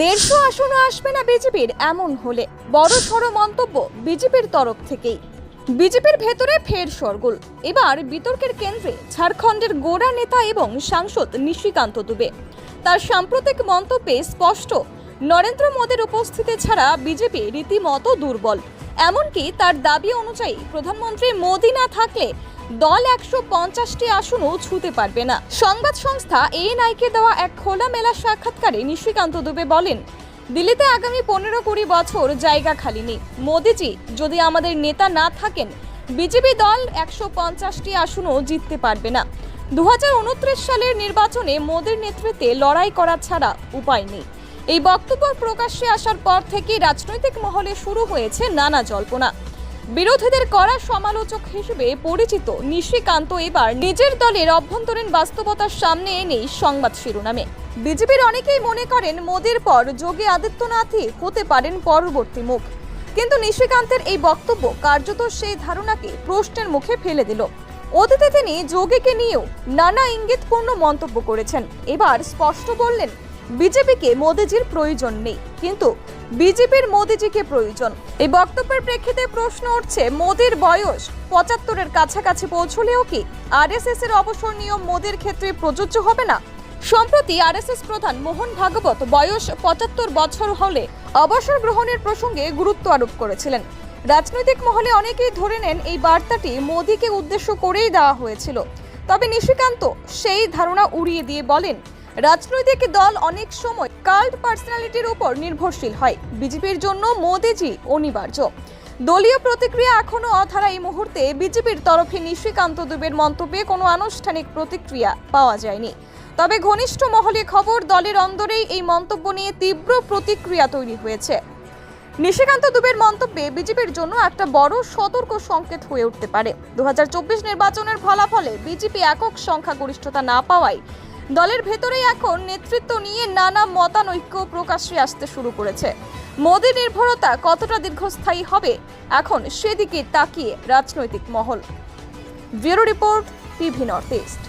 দেড়শো আসনও আসবে না বিজেপির, এমন হলে। বড় সড় মন্তব্য বিজেপির তরফ থেকেই। বিজেপির ভেতরে ফের সরগোল এবার বিতর্কের কেন্দ্রে ঝাড়খণ্ডের গোড়া নেতা এবং সাংসদ নিশিকান্ত দুবে। তার সাম্প্রতিক মন্তব্যে স্পষ্ট, নরেন্দ্র মোদীর উপস্থিতি ছাড়া বিজেপি রীতিমতো দুর্বল। এমনকি তার দাবি অনুযায়ী প্রধানমন্ত্রী মোদী না থাকলে দল একশো পঞ্চাশটি আসনও ছুঁতে পারবে না। সংবাদ সংস্থা এএনআইকে দেওয়া এক খোলামেলা সাক্ষাৎকারে নিশিকান্ত দুবে বলেন, দিল্লিতে আগামী পনেরো কুড়ি বছর জায়গা খালি নেই। মোদিজি, যদি আমাদের নেতা না থাকেন, বিজেপি দল একশো পঞ্চাশটি আসনও জিততে পারবে না। দু হাজার উনত্রিশ সালের নির্বাচনে মোদীর নেতৃত্বে লড়াই করা ছাড়া উপায় নেই। এই বক্তব্য প্রকাশ্যে আসার পর থেকেই রাজনৈতিক মহলে শুরু হয়েছে নানা জল্পনা। বিরোধীদের কড়া সমালোচক হিসেবে পরিচিত নিশিকান্ত এবার নিজের দলের অভ্যন্তরীণ বাস্তবতার সামনে এনেই সংবাদ শিরোনামে। বিজেপির অনেকেই মনে করেন মোদীর পর যোগী আদিত্যনাথই হতে পারেন পরবর্তী মুখ। কিন্তু নিশিকান্তের এই বক্তব্য কার্যত সেই ধারণাকে প্রশ্নের মুখে ফেলে দিল। অতীতে তিনি যোগীকে নিয়েও নানা ইঙ্গিতপূর্ণ মন্তব্য করেছেন। এবার স্পষ্ট বললেন বিজেপিকে মোদিজির প্রয়োজন নেই। কিন্তু বিজেপির মোদিজিকে প্রয়োজন। এই বক্তব্যের প্রেক্ষিতে প্রশ্ন উঠছে, মোদির বয়স পঁচাত্তরের কাছাকাছি পৌঁছলেও কি আরএসএস এর অবসর নিয়ম মোদির ক্ষেত্রে প্রযোজ্য হবে না? সম্প্রতি আরএসএস প্রধান মোহন ভাগবত বয়স পঁচাত্তর বছর হলে অবসর গ্রহণের প্রসঙ্গে গুরুত্ব আরোপ করেছিলেন। রাজনৈতিক মহলে অনেকেই ধরে নেন এই বার্তাটি মোদীকে উদ্দেশ্য করেই দেওয়া হয়েছিল। তবে নিশিকান্ত সেই ধারণা উড়িয়ে দিয়ে বলেন রাজনৈতিক দল অনেক সময় কাল্ট পার্সোনালিটির উপর নির্ভরশীল হয়। বিজেপির জন্য মোদিজি অনিবার্য। দলীয় প্রতিক্রিয়া এখনও অধারা এই মুহূর্তে বিজেপির তরফে নিশিকান্ত দুবের মন্তব্যে কোনো আনুষ্ঠানিক প্রতিক্রিয়া পাওয়া যায়নি। তবে ঘনিষ্ঠ মহলে খবর, দলের অন্দরেই এই মন্তব্য নিয়ে তীব্র প্রতিক্রিয়া তৈরি হয়েছে। নিশিকান্ত দুবের মন্তব্যে বিজেপির জন্য একটা বড় সতর্ক সংকেত হয়ে উঠতে পারে। দু হাজার চব্বিশ নির্বাচনের ফলাফলে বিজেপি একক সংখ্যাগরিষ্ঠতা না পাওয়ায় দলের ভেতরেই এখন নেতৃত্ব নিয়ে নানা মতানৈক্য প্রকাশ্যে আসতে শুরু করেছে। মোদি নির্ভরতা কতটা দীর্ঘস্থায়ী হবে, এখন সেদিকে তাকিয়ে রাজনৈতিক মহল। Bureau report TV North East.